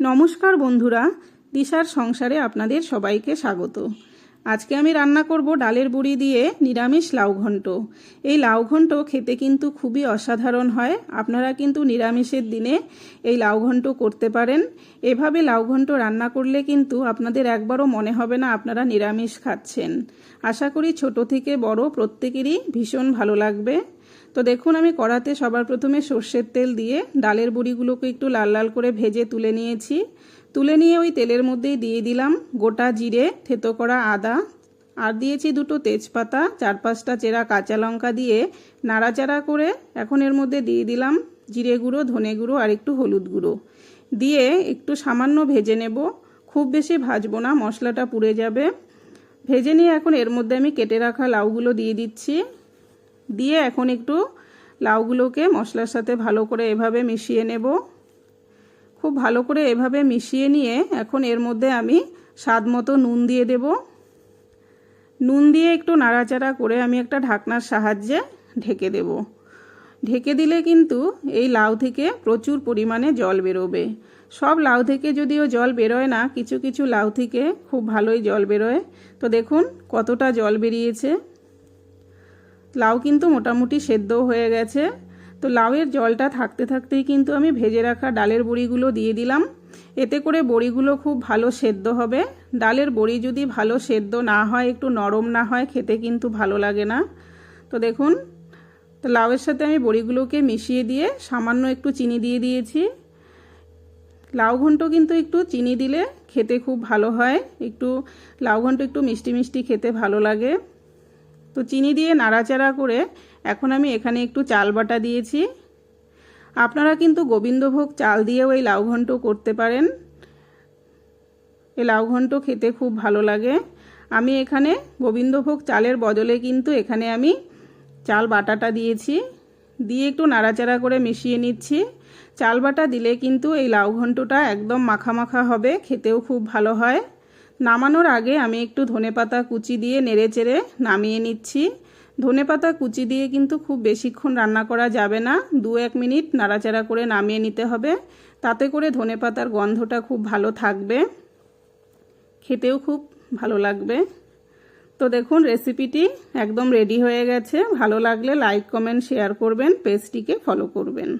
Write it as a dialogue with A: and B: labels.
A: নমস্কার বন্ধুরা, দিশার সংসারে আপনাদের সবাইকে স্বাগত। আজকে আমি রান্না করব ডালের বুড়ি দিয়ে নিরামিষ লাউ ঘন্ট। এই লাউ ঘন্ট খেতে কিন্তু খুবই অসাধারণ হয়। আপনারা কিন্তু নিরামিষের দিনে এই লাউ ঘন্ট করতে পারেন। এভাবে লাউ ঘন্ট রান্না করলে কিন্তু আপনাদের একবারও মনে হবে না আপনারা নিরামিষ খাচ্ছেন। আশা করি ছোট থেকে বড় প্রত্যেকেরই ভীষণ ভালো লাগবে। তো দেখুন, আমি কড়াতে সবার প্রথমে সর্ষের তেল দিয়ে ডালের বড়িগুলোকে একটু লাল লাল করে ভেজে তুলে নিয়েছি। তুলে নিয়ে ওই তেলের মধ্যেই দিয়ে দিলাম গোটা জিরে, থেতো করা আদা, আর দিয়েছি দুটো তেজপাতা, চার পাঁচটা চেরা কাঁচা লঙ্কা দিয়ে নাড়াচাড়া করে এখন এর মধ্যে দিয়ে দিলাম জিরে গুঁড়ো, ধনে গুঁড়ো আর একটু হলুদ গুঁড়ো। দিয়ে একটু সামান্য ভেজে নেব, খুব বেশি ভাজবো না, মশলাটা পুড়ে যাবে। ভেজে নিয়ে এখন এর মধ্যে আমি কেটে রাখা লাউগুলো দিয়ে দিচ্ছি। দিয়ে এখন একটু লাউগুলোকে মশলার সাথে ভালো করে এভাবে মিশিয়ে নেব। খুব ভালো করে এভাবে মিশিয়ে নিয়ে এখন এর মধ্যে আমি স্বাদ মতো নুন দিয়ে দেব। নুন দিয়ে একটু নাড়াচাড়া করে আমি একটা ঢাকনার সাহায্যে ঢেকে দেব। ঢেকে দিলে কিন্তু এই লাউ থেকে প্রচুর পরিমাণে জল বেরোবে। সব লাউ থেকে যদিও জল বেরোয় না, কিছু কিছু লাউ থেকে খুব ভালোই জল বেরোয়। তো দেখুন কতটা জল বেরিয়েছে। লাউ কিন্তু মোটামুটি সেদ্ধও হয়ে গেছে। তো লাউয়ের জলটা থাকতে থাকতেই কিন্তু আমি ভেজে রাখা ডালের বড়িগুলো দিয়ে দিলাম। এতে করে বড়িগুলো খুব ভালো সেদ্ধ হবে। ডালের বড়ি যদি ভালো সেদ্ধ না হয়, একটু নরম না হয়, খেতে কিন্তু ভালো লাগে না। তো দেখুন, তো লাউয়ের সাথে আমি বড়িগুলোকে মিশিয়ে দিয়ে সামান্য একটু চিনি দিয়ে দিয়েছি। লাউ ঘন্ট কিন্তু একটু চিনি দিলে খেতে খুব ভালো হয়। একটু, লাউ ঘন্ট একটু মিষ্টি মিষ্টি খেতে ভালো লাগে। তো চিনি দিয়ে নাড়াচাড়া করে এখন আমি এখানে একটু চাল বাটা দিয়েছি। আপনারা কিন্তু গোবিন্দভোগ চাল দিয়েও এই লাউ ঘন্ট করতে পারেন। এই লাউ ঘন্ট খেতে খুব ভালো লাগে। আমি এখানে গোবিন্দভোগ চালের বদলে কিন্তু এখানে আমি চাল বাটাটা দিয়েছি। দিয়ে একটু নাড়াচাড়া করে মিশিয়ে নিচ্ছি। চাল বাটা দিলে কিন্তু এই লাউ ঘন্টটা একদম মাখা মাখা হবে, খেতেও খুব ভালো হয়। নামানোর আগে আমি একটু ধনেপাতা কুচি দিয়ে নেড়ে চেড়ে নামিয়ে নিচ্ছি। ধনেপাতা কুচি দিয়ে কিন্তু খুব বেশিক্ষণ রান্না করা যাবে না। দু এক মিনিট নাড়াচাড়া করে নামিয়ে নিতে হবে। তাতে করে ধনেপাতার গন্ধটা খুব ভালো থাকবে। খেতেও খুব ভালো লাগবে। তো দেখুন, রেসিপিটি একদম রেডি হয়ে গেছে। ভালো লাগলে লাইক, কমেন্ট, শেয়ার করবেন, পেজটিকে ফলো করবেন।